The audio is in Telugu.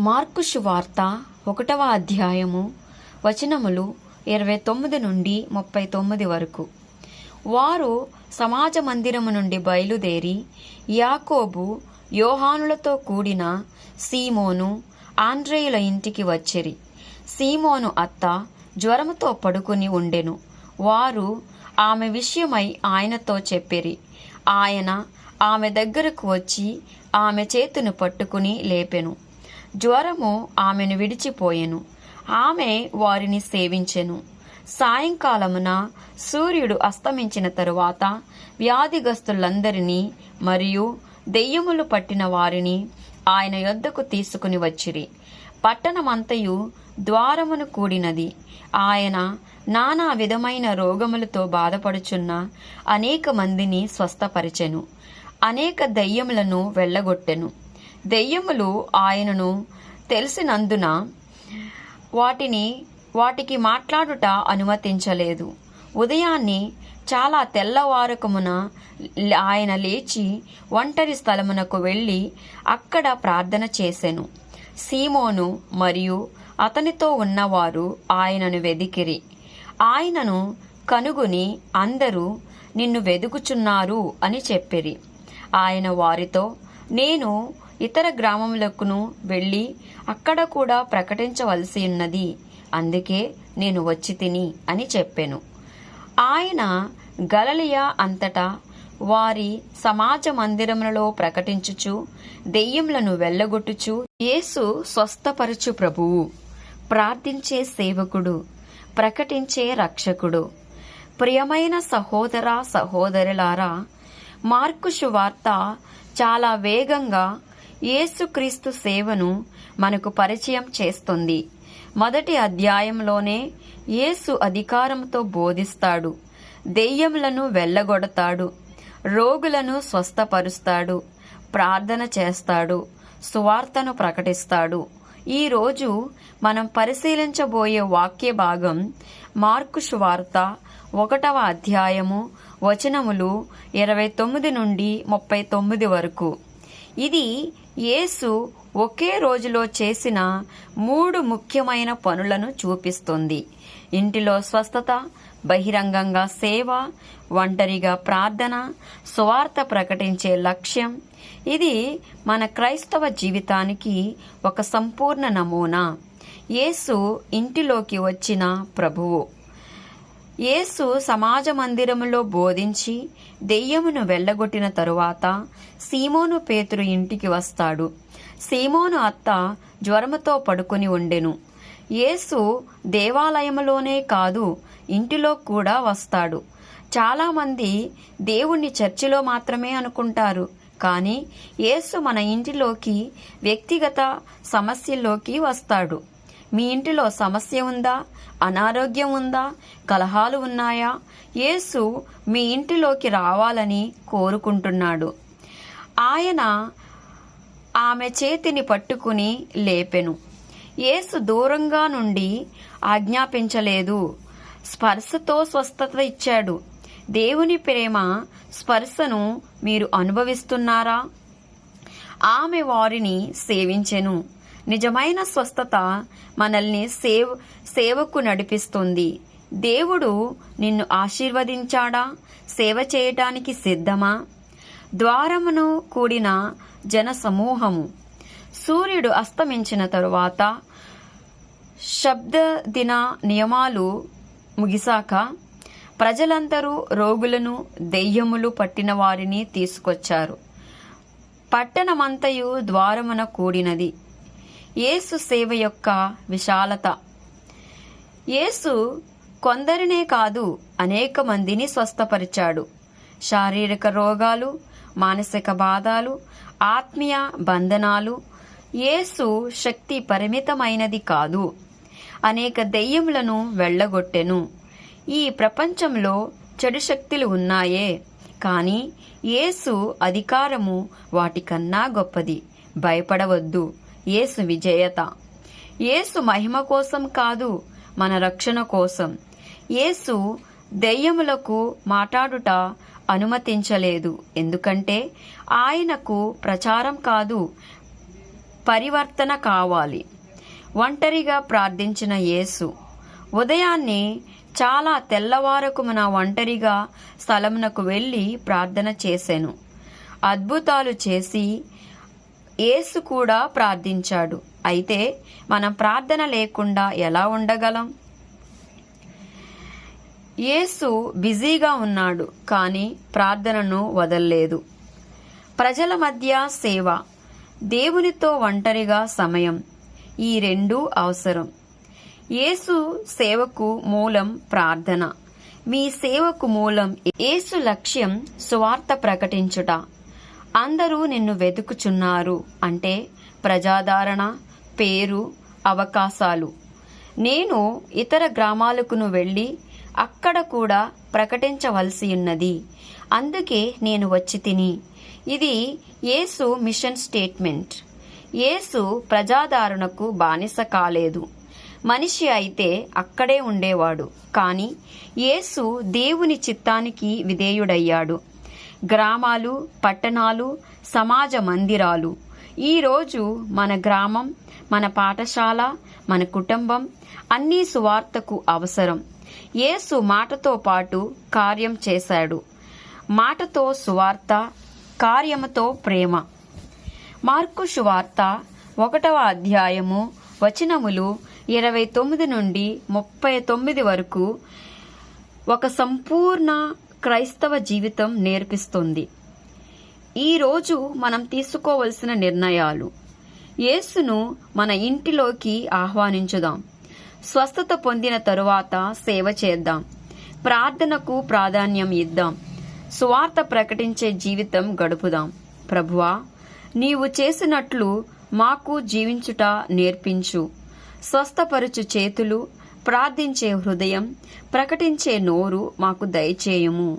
మార్కు శువార్త ఒకటవ అధ్యాయము వచనములు ఇరవై తొమ్మిది నుండి ముప్పై తొమ్మిది వరకు. వారు సమాజ మందిరము నుండి బయలుదేరి యాకోబు యోహానులతో కూడిన సీమోను ఆండ్రేయుల ఇంటికి వచ్చిరి. సీమోను అత్త జ్వరముతో పడుకుని ఉండెను. వారు ఆమె విషయమై ఆయనతో చెప్పిరి. ఆయన ఆమె దగ్గరకు వచ్చి ఆమె చేతును పట్టుకుని లేపెను. జ్వరము ఆమెను విడిచిపోయెను. ఆమె వారిని సేవించెను. సాయంకాలమున సూర్యుడు అస్తమించిన తరువాత వ్యాధిగస్తులందరినీ మరియు దెయ్యములు పట్టిన వారిని ఆయన యొద్దకు తీసుకుని వచ్చిరి. పట్టణమంతయు ద్వారమును కూడినది. ఆయన నానా విధమైన రోగములతో బాధపడుచున్న అనేక మందిని స్వస్థపరిచెను. అనేక దెయ్యములను వెళ్ళగొట్టెను దెయ్యములు ఆయనను తెలిసినందున వాటిని వాటికి మాట్లాడుట అనుమతించలేదు. ఉదయాన్నే చాలా తెల్లవారకమున ఆయన లేచి ఒంటరి స్థలమునకు వెళ్ళి అక్కడ ప్రార్థన చేసెను. సీమోను మరియు అతనితో ఉన్నవారు ఆయనను వెదికిరి. ఆయనను కనుగొని అందరూ నిన్ను వెదుకుచున్నారు అని చెప్పిరి. ఆయన వారితో నేను ఇతర గ్రామములకును వెళ్ళి అక్కడ కూడా ప్రకటించవలసి ఉన్నది. అందుకే నేను వచ్చి తిని అని చెప్పాను. ఆయన గలలియా అంతటా వారి సమాజ మందిరములలో ప్రకటించుచు దెయ్యములను వెళ్ళగొట్టుచు యేసు స్వస్థపరచు ప్రభువు. ప్రార్థించే సేవకుడు ప్రకటించే రక్షకుడు. ప్రియమైన సహోదర సహోదరులారా మార్కు శువార్త చాలా వేగంగా యేసుక్రీస్తు సేవను మనకు పరిచయం చేస్తుంది. మొదటి అధ్యాయంలోనే యేసు అధికారంతో బోధిస్తాడు. దెయ్యములను వెళ్ళగొడతాడు రోగులను స్వస్థపరుస్తాడు. ప్రార్థన చేస్తాడు. సువార్తను ప్రకటిస్తాడు. ఈరోజు మనం పరిశీలించబోయే వాక్య భాగం మార్కు సువార్త ఒకటవ అధ్యాయము వచనములు ఇరవై తొమ్మిది నుండి ముప్పై తొమ్మిది వరకు. ఇది యేసు ఒకే రోజులో చేసిన మూడు ముఖ్యమైన పనులను చూపిస్తుంది. ఇంటిలో స్వస్థత బహిరంగంగా సేవ ఒంటరిగా ప్రార్థన స్వార్థ ప్రకటించే లక్ష్యం. ఇది మన క్రైస్తవ జీవితానికి ఒక సంపూర్ణ నమూనా. యేసు ఇంటిలోకి వచ్చిన ప్రభువు. యేసు సమాజ మందిరములో బోధించి దెయ్యమును వెళ్ళగొట్టిన తరువాత సీమోను పేతురు ఇంటికి వస్తాడు. సీమోను అత్త జ్వరముతో పడుకొని ఉండెను. యేసు దేవాలయములోనే కాదు ఇంటిలో కూడా వస్తాడు. చాలామంది దేవుణ్ణి చర్చిలో మాత్రమే అనుకుంటారు. కానీ యేసు మన ఇంటిలోకి వ్యక్తిగత సమస్యల్లోకి వస్తాడు. మీ ఇంటిలో సమస్య ఉందా? అనారోగ్యం ఉందా? కలహాలు ఉన్నాయా? యేసు మీ ఇంటిలోకి రావాలని కోరుకుంటున్నాడు. ఆయన ఆమె చేతిని పట్టుకుని లేపెను. యేసు దూరంగా నుండి ఆజ్ఞాపించలేదు. స్పర్శతో స్వస్థత ఇచ్చాడు. దేవుని ప్రేమ స్పర్శను మీరు అనుభవిస్తున్నారా? ఆమె వారిని సేవించెను. నిజమైన స్వస్థత మనల్ని సేవ్ సేవకు నడిపిస్తుంది. దేవుడు నిన్ను ఆశీర్వదించాడా? సేవ చేయటానికి సిద్ధమా? ద్వారమును కూడిన జన సమూహము సూర్యుడు అస్తమించిన తరువాత శబ్ద దిన నియమాలు ముగిసాక ప్రజలందరూ రోగులను దెయ్యములు పట్టిన వారిని తీసుకొచ్చారు. పట్టణమంతయు ద్వారమున కూడినది. యేసు సేవ యొక్క విశాలత. యేసు కొందరినే కాదు అనేక మందిని స్వస్థపరిచాడు. శారీరక రోగాలు మానసిక బాధలు ఆత్మీయ బంధనాలు యేసు శక్తి పరిమితమైనది కాదు. అనేక దెయ్యములను వెళ్ళగొట్టెను. ఈ ప్రపంచంలో చెడు శక్తులు ఉన్నాయే కానీ యేసు అధికారము వాటికన్నా గొప్పది. భయపడవద్దు. యేసు విజేయత. యేసు మహిమ కోసం కాదు మన రక్షణ కోసం. యేసు దెయ్యములకు మాట్లాడుట అనుమతించలేదు. ఎందుకంటే ఆయనకు ప్రచారం కాదు పరివర్తన కావాలి. ఒంటరిగా ప్రార్థించిన యేసు ఉదయాన్నే చాలా తెల్లవారకుమున ఒంటరిగా స్థలమునకు వెళ్ళి ప్రార్థన చేశాను అద్భుతాలు చేసి యేసు కూడా ప్రార్థించాడు. అయితే మనం ప్రార్థన లేకుండా ఎలా ఉండగలం? యేసు బిజీగా ఉన్నాడు కానీ ప్రార్థనను వదల్లేదు. ప్రజల మధ్య సేవ దేవునితో ఒంటరిగా సమయం ఈ రెండూ అవసరం. యేసు సేవకు మూలం ప్రార్థన. మీ సేవకు మూలం యేసు లక్ష్యం సువార్త ప్రకటించుట. అందరూ నిన్ను వెతుకుచున్నారు అంటే ప్రజాదరణ పేరు అవకాశాలు. నేను ఇతర గ్రామాలకును వెళ్ళి అక్కడ కూడా ప్రకటించవలసి ఉన్నది. అందుకే నేను వచ్చి తిని. ఇది యేసు మిషన్ స్టేట్మెంట్. యేసు ప్రజాదరణకు బానిస కాలేదు. మనిషి అయితే అక్కడే ఉండేవాడు. కానీ యేసు దేవుని చిత్తానికి విధేయుడయ్యాడు. గ్రామాలు పట్టణాలు సమాజ మందిరాలు. ఈరోజు మన గ్రామం మన పాఠశాల మన కుటుంబం అన్నీ సువార్తకు అవసరం. యేసు మాటతో పాటు కార్యం చేశాడు. మాటతో సువార్త కార్యముతో ప్రేమ. మార్కు సువార్త ఒకటవ అధ్యాయము వచనములు ఇరవై తొమ్మిది నుండి ముప్పై తొమ్మిది వరకు ఒక సంపూర్ణ క్రైస్తవ జీవితం నేర్పిస్తుంది. ఈరోజు మనం తీసుకోవలసిన నిర్ణయాలు. యేసును మన ఇంటిలోకి ఆహ్వానించుదాం. స్వస్థత పొందిన తరువాత సేవ చేద్దాం. ప్రార్థనకు ప్రాధాన్యం ఇద్దాం. సువార్త ప్రకటించే జీవితం గడుపుదాం. ప్రభువా నీవు చేసినట్లు మాకు జీవించుట నేర్పించు. స్వస్థపరుచు చేతులు ప్రార్థించే హృదయం ప్రకటించే నోరు మాకు దయచేయుము.